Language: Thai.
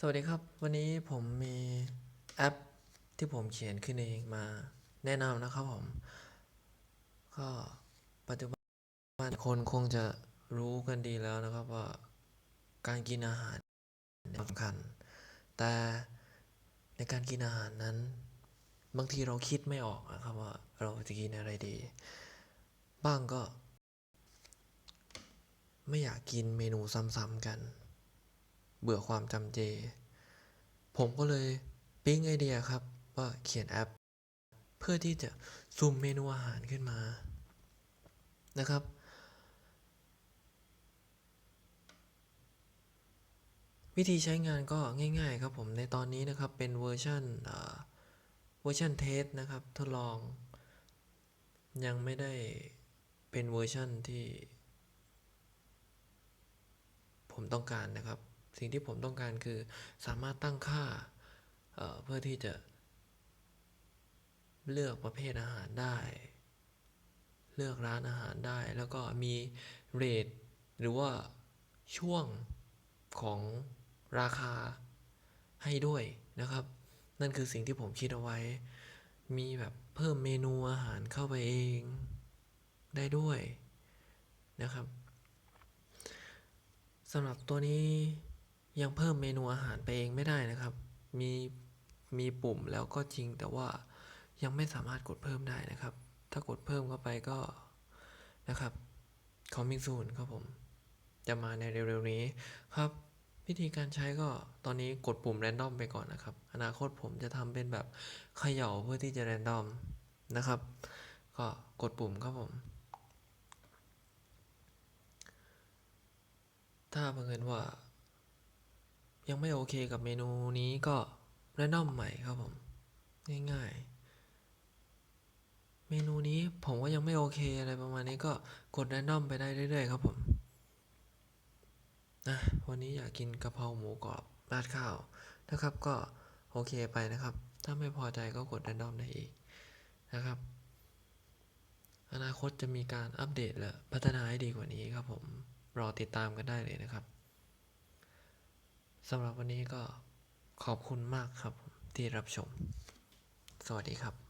สวัสดีครับ วันนี้ผมมีแอปที่ผมเขียนขึ้นเองมาแนะนำนะครับผม ก็ปัจจุบันคนคงจะรู้กันดีแล้วนะครับว่าการกินอาหารสำคัญ แต่ในการกินอาหารนั้น บางทีเราคิดไม่ออกนะครับว่าเราจะกินอะไรดี บ้างก็ ไม่อยากกินเมนูซ้ำๆกัน เบื่อความจำเจ ผมก็เลยปิ๊งไอเดียครับว่าเขียนแอป เพื่อที่จะซูมเมนูอาหารขึ้นมานะครับ วิธีใช้งานก็ง่าย ๆ ครับผมในตอนนี้นะครับเป็นเวอร์ชันเวอร์ชันเทสนะครับ ทดลอง ยังไม่ได้เป็นเวอร์ชันที่ ผมต้องการนะครับ สิ่งที่ผมต้องการคือสามารถตั้งค่าเเพื่อที่จะเลือกประเภทอาหารได้ เลือกร้านอาหารได้ แล้วก็มีเรทหรือว่าช่วงของราคาให้ด้วยนะครับ นั่นคือสิ่งที่ผมคิดเอาไว้ มีแบบเพิ่มเมนูอาหารเข้าไปเองได้ด้วยนะครับสำหรับตัวนี้ ยังเพิ่มเมนูอาหารไปเองไม่ได้นะครับ มีมีปุ่มแล้วก็จริงแต่ว่ายังไม่สามารถกดเพิ่มได้นะครับ ถ้ากดเพิ่มเข้าไปก็นะครับ coming soon ครับผม จะมาในเร็วๆนี้ครับวิธีการใช้ก็ตอนนี้กดปุ่ม random ไปก่อนนะครับ อนาคตผมจะทำเป็นแบบเขย่าเพื่อที่จะ random นะครับ ก็กดปุ่มครับผม ถ้าบังเอิญว่า ยังไม่โอเคกับเมนูนี้ก็ random ใหม่ครับผม ง่ายๆ เมนูนี้ผมว่ายังไม่โอเคอะไรประมาณนี้ก็กด random ไปได้เรื่อยๆ ครับผมนะวันนี้อยากกินกะเพราหมูกรอบราดข้าวนะครับ ก็โอเคไปนะครับ ถ้าไม่พอใจก็กด random ได้อีกนะครับ อนาคตจะมีการอัปเดตและพัฒนาให้ดีกว่านี้ครับผม รอติดตามกันได้เลยนะครับ สำหรับวันนี้ก็ขอบคุณมากครับที่รับชม สวัสดีครับ